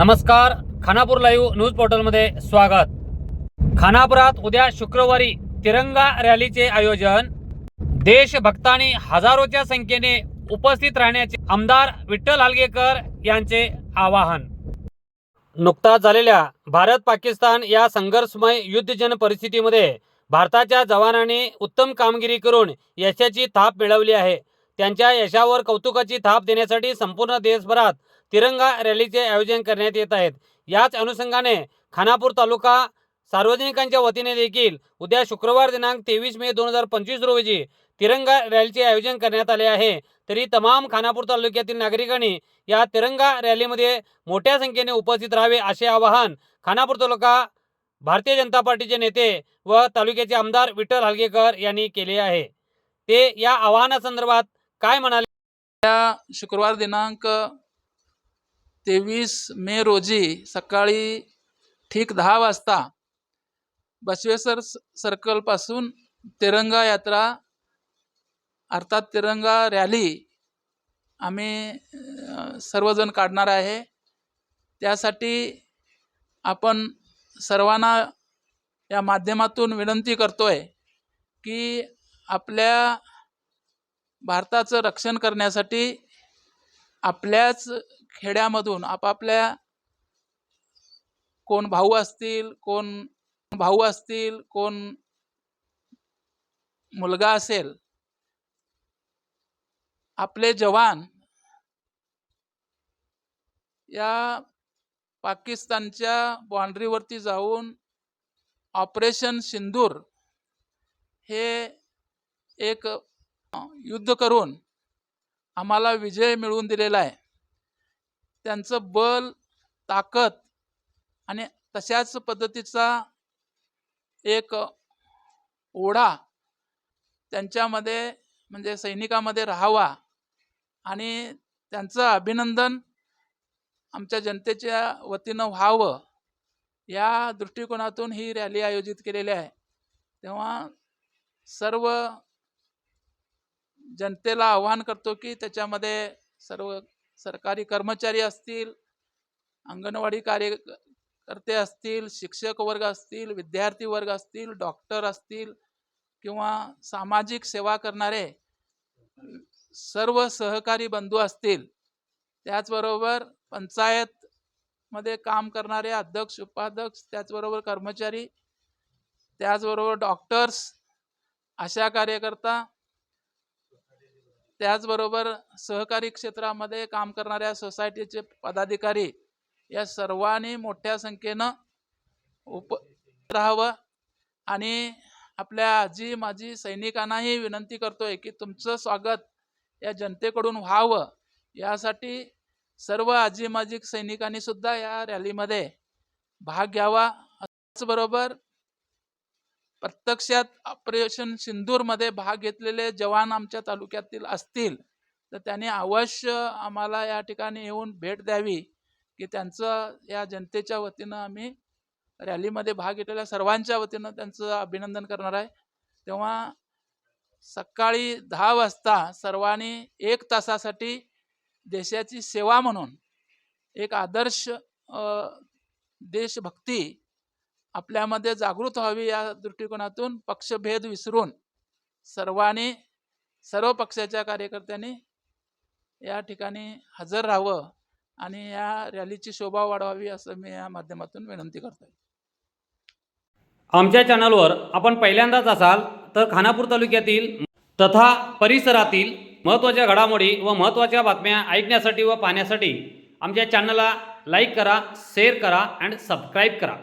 नमस्कार Khanapur live news पोर्टलमध्ये स्वागत. खानापुरात उद्या शुक्रवारी तिरंगा रॅलीचे आयोजन. देशभक्तांनी हजारोच्या संख्येने उपस्थित राहण्याचे आमदार विठ्ठल हालगेकर यांचे आवाहन. नुकताच झालेल्या भारत पाकिस्तान या संघर्षमय युद्धजन परिस्थितीमध्ये भारताच्या जवानांनी उत्तम कामगिरी करून यशाची थाप मिळवली आहे. त्यांच्या यशावर कौतुकाची थाप देण्यासाठी संपूर्ण देशभरात तिरंगा रॅलीचे आयोजन करण्यात येत आहेत. याच अनुषंगाने खानापूर तालुका सार्वजनिकांच्या वतीने देखील उद्या शुक्रवार दिनांक तेवीस मे दोन हजार पंचवीस रोजी तिरंगा रॅलीचे आयोजन करण्यात आले आहे. तरी तमाम खानापूर तालुक्यातील नागरिकांनी या तिरंगा रॅलीमध्ये मोठ्या संख्येने उपस्थित राहावे असे आवाहन खानापूर तालुका भारतीय जनता पार्टीचे नेते व तालुक्याचे आमदार विठ्ठल हालगेकर यांनी केले आहे. ते या आवाहनासंदर्भात काय म्हणाले? या शुक्रवार दिनांक तेवीस मे रोजी सकाळी ठीक दहा वाजता बसवेश्वर स- सर्कलपासून तिरंगा यात्रा अर्थात तिरंगा रॅली आम्ही सर्वजण काढणार आहे. त्यासाठी आपण सर्वांना या माध्यमातून विनंती करतोय की आपल्या भारताचं रक्षण करण्यासाठी आपल्याच खेड्यामधून आपापल्या कोण भाऊ असतील कोण भाऊ असतील कोण मुलगा असेल आपले जवान या पाकिस्तानच्या बाँड्रीवरती जाऊन ऑपरेशन सिंदूर हे एक युद्ध करून आम्हाला विजय मिळवून दिलेला आहे. त्यांचं बल ताकद आणि तशाच पद्धतीचा एक ओढा त्यांच्यामध्ये म्हणजे सैनिकामध्ये राहावा आणि त्यांचं अभिनंदन आमच्या जनतेच्या वतीनं व्हावं या दृष्टिकोनातून ही रॅली आयोजित केलेली आहे. तेव्हा सर्व जनतेला आवाहन करतो की त्याच्यामध्ये सर्व सरकारी कर्मचारी असतील अंगणवाडी कार्यकर्ते असतील शिक्षक वर्ग असतील विद्यार्थी वर्ग असतील डॉक्टर असतील किंवा सामाजिक सेवा करणारे सर्व सहकारी बंधू असतील त्याचबरोबर पंचायतमध्ये काम करणारे अध्यक्ष उपाध्यक्ष त्याचबरोबर कर्मचारी त्याचबरोबर डॉक्टर्स आशा कार्यकर्ता त्याचबरोबर सहकारी क्षेत्रामध्ये काम करणाऱ्या सोसायटीचे पदाधिकारी या सर्वांनी मोठ्या संख्येनं उप राहावं आणि आपल्या आजी माजी सैनिकांनाही विनंती करतोय की तुमचं स्वागत या जनतेकडून व्हावं. यासाठी सर्व आजी माजी सैनिकांनी सुद्धा या रॅलीमध्ये भाग घ्यावा. त्याचबरोबर प्रत्यक्षात ऑपरेशन सिंदूरमध्ये भाग घेतलेले जवान आमच्या तालुक्यातील असतील. तर त्यांनी अवश्य आम्हाला या ठिकाणी येऊन भेट द्यावी की त्यांचं या जनतेच्या वतीनं आम्ही रॅलीमध्ये भाग घेतलेल्या सर्वांच्या वतीनं त्यांचं अभिनंदन करणार आहे. तेव्हा सकाळी दहा वाजता सर्वांनी एक तासासाठी देशाची सेवा म्हणून एक आदर्श देशभक्ती आपल्यामध्ये जागृत व्हावी या दृष्टिकोनातून पक्षभेद विसरून सर्वांनी सर्व पक्षाच्या कार्यकर्त्यांनी या ठिकाणी हजर राहावं आणि या रॅलीची शोभा वाढवावी असं मी या माध्यमातून विनंती करतो आमच्या चॅनलवर आपण पहिल्यांदाच असाल तर खानापूर तालुक्यातील तथा परिसरातील महत्त्वाच्या घडामोडी व महत्त्वाच्या बातम्या ऐकण्यासाठी व पाहण्यासाठी आमच्या चॅनलला लाईक करा शेअर करा अँड सबस्क्राईब करा.